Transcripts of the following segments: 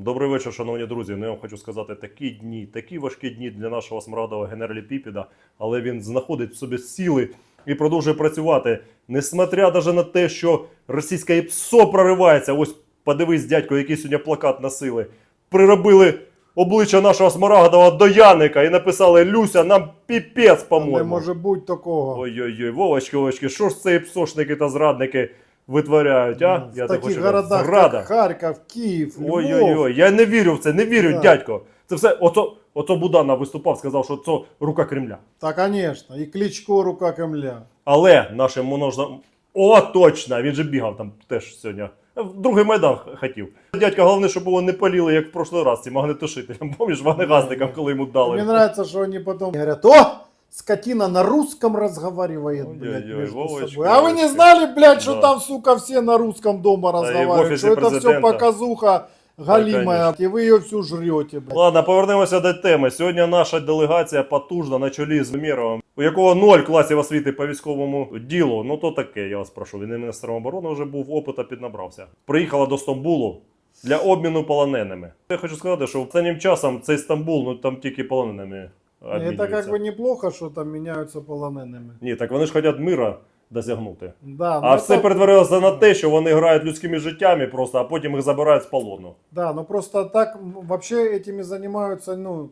Добрий вечір, шановні друзі. Ну, я вам хочу сказати, такі дні, такі важкі дні для нашого смрадового генералі Піпіда, але він знаходить в собі сили і продовжує працювати, несмотря навіть на те, що російське ІПСО проривається. Ось подивись, дядько, який сьогодні плакат носили. Приробили обличчя нашого смарагдового до Яника і написали Люся, нам піпець, Не по-моєму. може бути такого. Ой-ой-ой, Вовочки, Вовочки, що ж це ПСОшники та зрадники витворяють, а? в Я так таких хочу городах, зрада. як Харків, Київ, Львов. Ой-ой-ой, я не вірю в це, не вірю, Да. дядько. Це все, ото, ото Буданов виступав, сказав, що це рука Кремля. Та, звісно, і Кличко рука Кремля. Але нашим можна. О, точно! Він же бігав там теж сьогодні. В Другий майдан х- хотів. Дядька, головне, щоб його не паліли, як в прошлий раз, ці магнетошителям. Пам'ятаєш, вогнегасникам, коли йому дали. Мне нравится, что они потом говорят, о, скотина на русском разговаривает, Ой-ой-ой, блядь, между Вовочка, собой. А вы не Вовочка. знали, блядь, что Да. там, сука, все на русском дома и в разговаривают, офисе что это все президента. показуха галимая, и вы ее всю жрете, блядь. Ладно, повернемося до теми. Сьогодні наша делегація потужна на чолі з Міровим, у якого ноль класів освіти по військовому ділу. Ну то таке, я вас прошу. Він і міністром оборони вже був, опита піднабрався. Приїхала до Стамбулу для обміну полоненими. Я хочу сказати, що останнім часом цей Стамбул, ну там тільки полоненими Это как обмінюються. бы неплохо, что там меняются полоненными. Ні, так вони ж хочуть мира досягнути. Да, А ну все это- перетворилося на те, що вони грають людськими життями просто, а потім їх забирають з полону. Да, но просто так м, вообще этими занимаются, ну,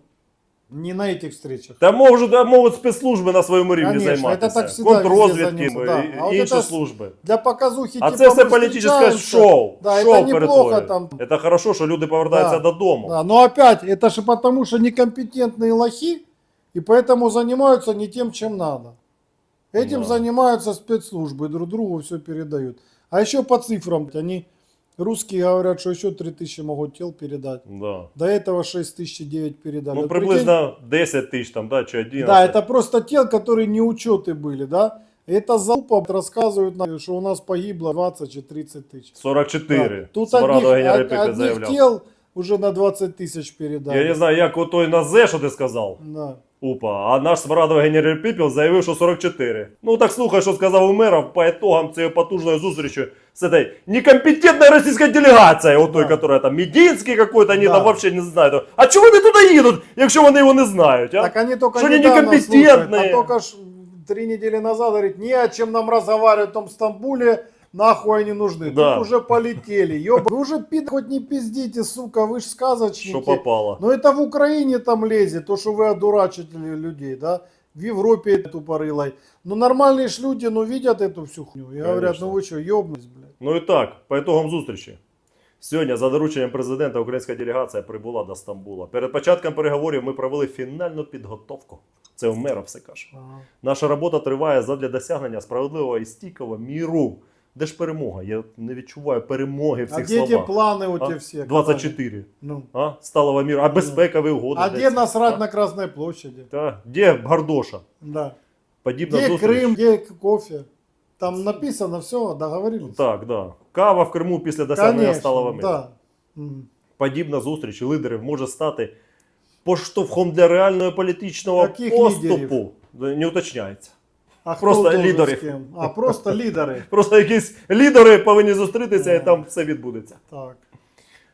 не на этих встречах. Та можуть, а можуть спецслужби на своєму рівні Конечно, займатися. це так всегда везде Контррозвідки, займаються, і- да. А от інші це- служби. Для показухи А типа це все мы політичне встречаемся. шоу. Да, шоу это неплохо перетворює. там. Це хорошо, що люди повертаються Да. додому. Да, но опять, это же потому, что некомпетентные лохи, и поэтому занимаются не тем, чем надо. Этим Да. занимаются спецслужбы, друг другу все передают. А еще по цифрам, они, русские говорят, что еще 3000 могут тел передать. Да. До этого 6009 передали. Ну, Вот приблизно 10 тисяч там, да, чи 11. Да, это просто тел, которые не учеты были, да? Это залупа рассказывают, нам, что у нас погибло 20 чи 30 тысяч. 44. Да. Тут одних, од- одних тел уже на 20 тысяч передали. Я не знаю, як отой на Зе, що ти сказав. Да. Опа, а наш Смарадов Генераль Піпіл заявив, що 44. Ну так слухай, що сказав Умеров по итогам цієї потужної зустрічі з этой некомпетентной російською делегацією, отой, Да. которая там Мединський какой-то, они Да. там вообще не знають. А чому вони туди їдуть, якщо вони його не знають, а? Так они только Что они недавно некомпетентные? слушают, а только ж три недели назад говорит, не о чем нам разговаривать в том Стамбуле, нахуй они нужны. Да. Тут уже полетели. Ёб... Вы уже пид хоть не пиздите, сука, вы ж сказочники. Що попало. Но это в Украине там лезет, то, что вы одурачите людей, да? В Европе тупорылой. Ну нормальные ж люди, ну видят эту всю хуйню. И говорят, Конечно. ну вы что, ёбнись, блядь. Ну і так, по итогам зустрічі. Сьогодні за дорученням президента українська делегація прибула до Стамбула. Перед початком переговорів ми провели фінальну підготовку. Це Умеров все каже. Ага. Наша робота триває задля досягнення справедливого і стійкого міру. Де ж перемога? Я не відчуваю перемоги в А цих где эти словах. планы у А? тебя все? 24. Ну. А? Сталого міру. А безпекові угоди. А де где ці? насрать А? на Красной площади? Та, де Гардоша? Да. Подібна Где зустріч. Крым, где кофе? Там написано все, договорились. Так, да. Кава в Криму після досягнення Конечно, сталого миру. да. Мгм. подібна зустріч лідерів може стати поштовхом для реального політичного Яких поступу. лідерів? Не уточняється. А кто Просто должен лидеры. с кем? А, просто лидеры. Просто якісь лідери повинні зустрітися, і там все відбудеться. Так.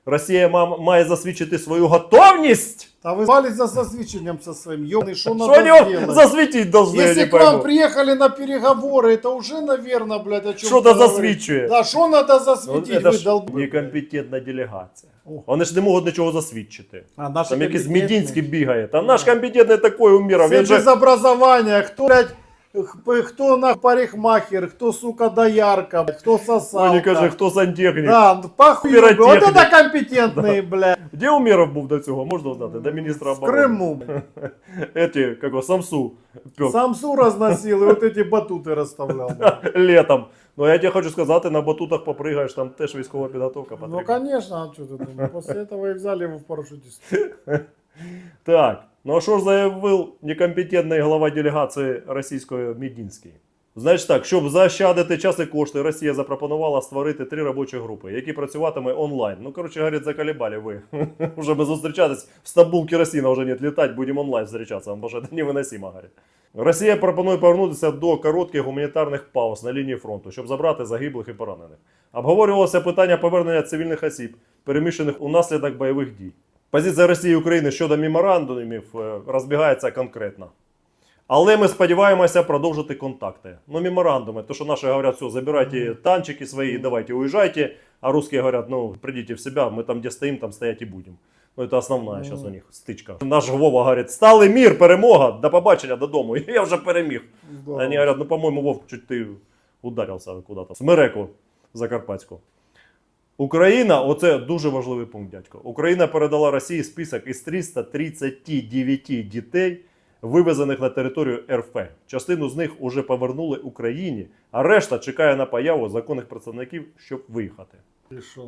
Росія ма- має засвідчити свою готовність. А вы звали за засвечением со своим ёбаный, что Що надо вони сделать? засвітіть должны, я Если не к вам пойму. приехали на переговоры, это уже, наверное, блядь, о чем Що-то засвідчує. Да, что надо Ну, засветить, Це вы ж долбы. некомпетентна делегація. Ох. Вони ж не можуть нічого засвідчити. А наши Там якийсь компетентные. Медінський бігає. Та наш компетентний такий умірав. Все Він же без образования, кто, блядь, х- кто на парикмахер, кто, сука, доярка, блядь, кто сосалка. Мені каже, хто сантехнік. Да, ну, похуй. Пиротехник. Вот это компетентные, блядь. Де Уміров був до цього? Можна знати? До міністра В оборони. Крыму. блядь. Эти, как его, Самсу пек Самсу разносил и вот эти батуты расставлял. блядь. летом. Ну я тебе хочу сказати, на батутах попригаєш, там теж військова підготовка Ну, потрібна. конечно, а что ты думаешь? После этого и взяли его в парашютист. Так, ну а що ж заявив некомпетентний глава делегації російської Медінський? Значить так, щоб заощадити час і кошти, Росія запропонувала створити три робочі групи, які працюватиме онлайн. Ну, коротше, говорить, заколебали ви. Уже ми зустрічатись в Стамбул керосина вже нет літати, будемо онлайн зустрічатися, бо це невиносимо, говорить. Росія пропонує повернутися до коротких гуманітарних пауз на лінії фронту, щоб забрати загиблих і поранених. Обговорювалося питання повернення цивільних осіб, переміщених унаслідок бойових дій. Позиція Росії і України щодо меморандумів е, розбігається конкретно. Але ми сподіваємося продовжити контакти. Ну, меморандуми, то що наші говорять, все, забирайте танчики свої, давайте уезжайте. А русские говорят, ну, придите в себя, мы там, где стоим, там стоять и будем. Ну, это основная сейчас у них стычка. Наш Вова говорит, сталий мир, перемога, до побачення, додому. І я вже переміг. Да. Они говорят, ну, по-моему, Вов, чуть ты ударився куда-то. Смиреку Закарпатську. Україна, оце дуже важливий пункт, дядько. Україна передала Росії список із 339 дітей, вивезених на територію РФ. Частину з них уже повернули Україні, а решта чекає на появу законних представників, щоб виїхати.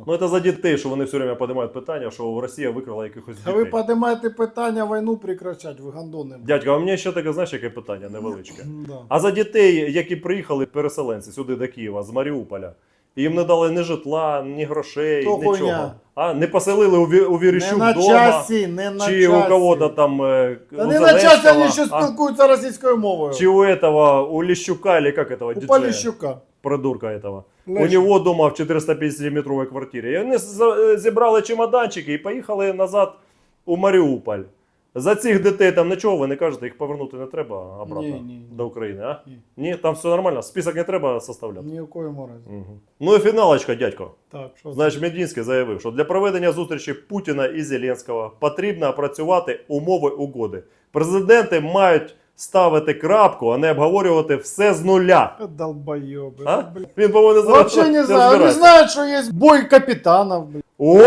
Ну це за дітей, що вони все время піднімають питання, що Росія викрала якихось А ви піднімаєте питання війну прекращати, ви гандони. Дядько, а мені ще таке, знаєш, яке питання невеличке. Да. А за дітей, які приїхали переселенці сюди до Києва з Маріуполя, їм не дали ні житла, ні грошей, То нічого. хуйня. А не поселили у, Ві- у Не Віріщук на вдома, часі, не на чи часі. у кого-то там е, Та у не на часі, Зеленського, вони ще а? спілкуються російською мовою. Чи у этого, у Лещука, или как этого, У диджея, Поліщука. придурка этого. У Лещик. него дома в 450-метровій квартирі. І вони з- зібрали чемоданчики і поїхали назад у Маріуполь. За цих дітей там нічого ви не кажете, їх повернути не треба обратно Ні, ні, ні. до України, а? Ні. Ні, там все нормально, список не треба составляти. Ні в коєму разі. Мгм. Ну і фіналочка, дядько. Так, що? Значить, Медінський заявив, що для проведення зустрічі Путіна і Зеленського потрібно опрацювати умови угоди. Президенти мають ставити крапку, а не обговорювати все з нуля. Долбойоби. А? Він повинен Вообще не знаю. Они розбиратися. знают, что есть бой капитанов. О!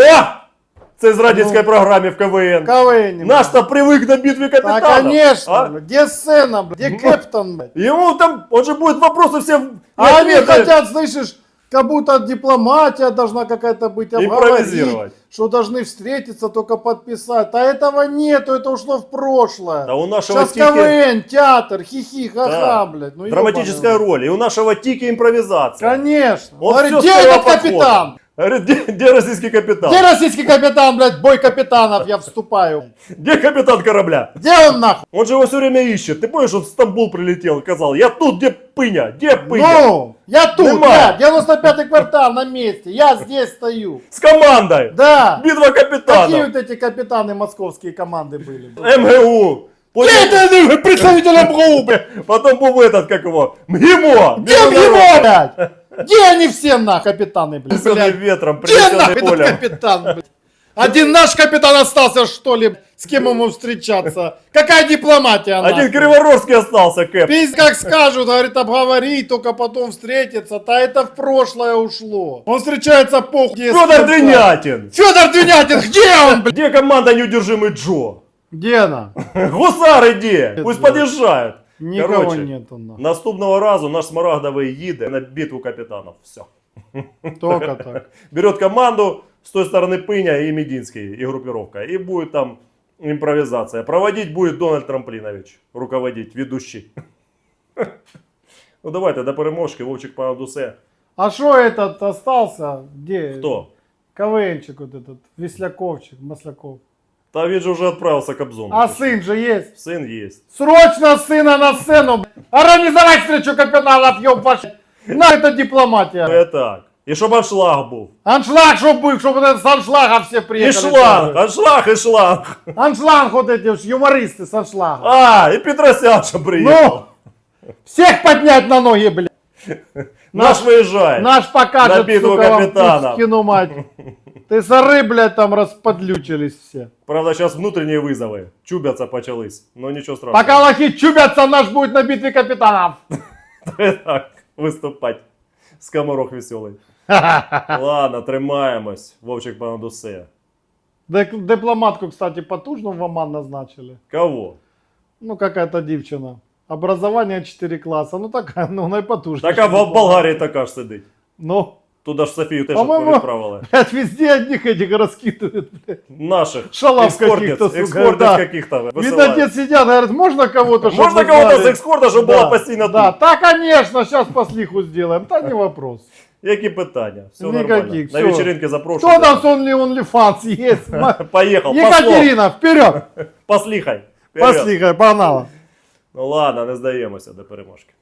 Це з радянської Ну. програми в КВН. КВН. Наш-то привик до битвы Да, капитанов. конечно. А? Где сцена, блин? Где Ну. Кэптон, блин? Ему там, он же будет вопросы все А они ответы хотят, слышишь, как будто дипломатия должна какая-то быть, импровизировать. что должны встретиться, только подписать. А этого нету, это ушло в прошлое. Да у нашего Сейчас тики КВН, театр, хихи, ха-ха, Да. блядь. Ну, драматическая ёбаный. роль. И у нашего тики импровизация. Конечно. Он Говорит, где этот подхода. Говорит, где, где российский капитан? Где российский капитан, блядь, бой капитанов, я вступаю. Где капитан корабля? Где он нахуй? Он же его все время ищет. Ты помнишь, он в Стамбул прилетел, сказал, я тут, где пыня, где пыня? Ну, я тут, Нема. я, 95-й квартал на месте, я здесь стою. С командой. Да. Битва Какие капитанов. вот эти капитаны московские команды были? МГУ. Где это представитель МГУ, блядь? потом был этот, как его, МГИМО. Где МГУ, блядь? Где они все на капитаны, блядь? Принесенный блядь? ветром, Где принесенный нахуй этот капитан, блядь? Один наш капитан остался, что ли? С кем ему встречаться? Какая дипломатия, Один нахуй? Криворожский остался, Кэп. Пиздец, как скажут, говорит, обговорить, только потом встретиться. Да это в прошлое ушло. Он встречается по Федор Двинятин. Федор Двинятин, где он, блядь? Где команда неудержимый Джо? Где она? Гусары где? Пусть подъезжают. Никого Короче, нету, нахуй. Наступного разу наш Смарагдовий їде на битву капітанів. Все. Только так. Берет команду, с той стороны Пыня и Мединский, и группировка. И будет там импровизация. Проводить будет Дональд Трамплинович. Руководить, ведущий. Ну давайте до переможки, Вовчик Панадусе. А что этот остался? Где? Хто? КВНчик вот этот, Весляковчик, Масляков. Та він же вже відправився к Обзону. А сын же есть. Сын есть. Срочно сына на сцену, блядь. Организовать встречу капитанов, ёб ваш. На это дипломатия. Ну, так. І щоб аншлаг був. Аншлаг, чтоб был, чтобы вот это с аншлага все І приехали. шланг, аншлаг і шланг. Аншлаг вот эти уж юмористы с аншлага. А, і Петросян, що приїхав. Ну, всех поднять на ноги, блядь. Наш виїжджає. Наш покажет, На битву сука, вам капитанов. Пушкину мать. Ты соры, блядь, там расподлючились все. Правда, зараз внутрішні визови. Чубяться почались. Ну нічого страшного. Пока лохи чубятся, наш будет на битве капитанов. так, виступати. Скоморох веселий. Ладно, тримаємось. Вовчик понад усе. Дек- Дипломатку, кстати, потужно в ОМАН назначили. Кого? Ну, какая-то девчина. Образование 4 класса. Ну, такая, ну, найпотужная. Така в Болгарії така ж сидить. Ну, Туди ж Софію теж По-моєму, відправили. Блядь, везде одних этих раскидывают, блядь. Наших. Шалав Екскортниць, каких-то, сука, екскортниць да. каких-то Видно, висилають. где сидят, говорят, можно кого-то, чтобы Можна вы кого-то знали?» з екскорта, щоб Да, була постійно Да, тут? та, конечно, сейчас послиху сделаем, та не вопрос. Які питання? Все Никаких, нормально. На всё. вечеринки Кто запрошуйте. там с Only OnlyFans есть? Ма- Поїхав, послухай. Екатерина, вперед! Послухай. Вперед. Послихай, погнала. Ну ладно, не здаємося до переможки.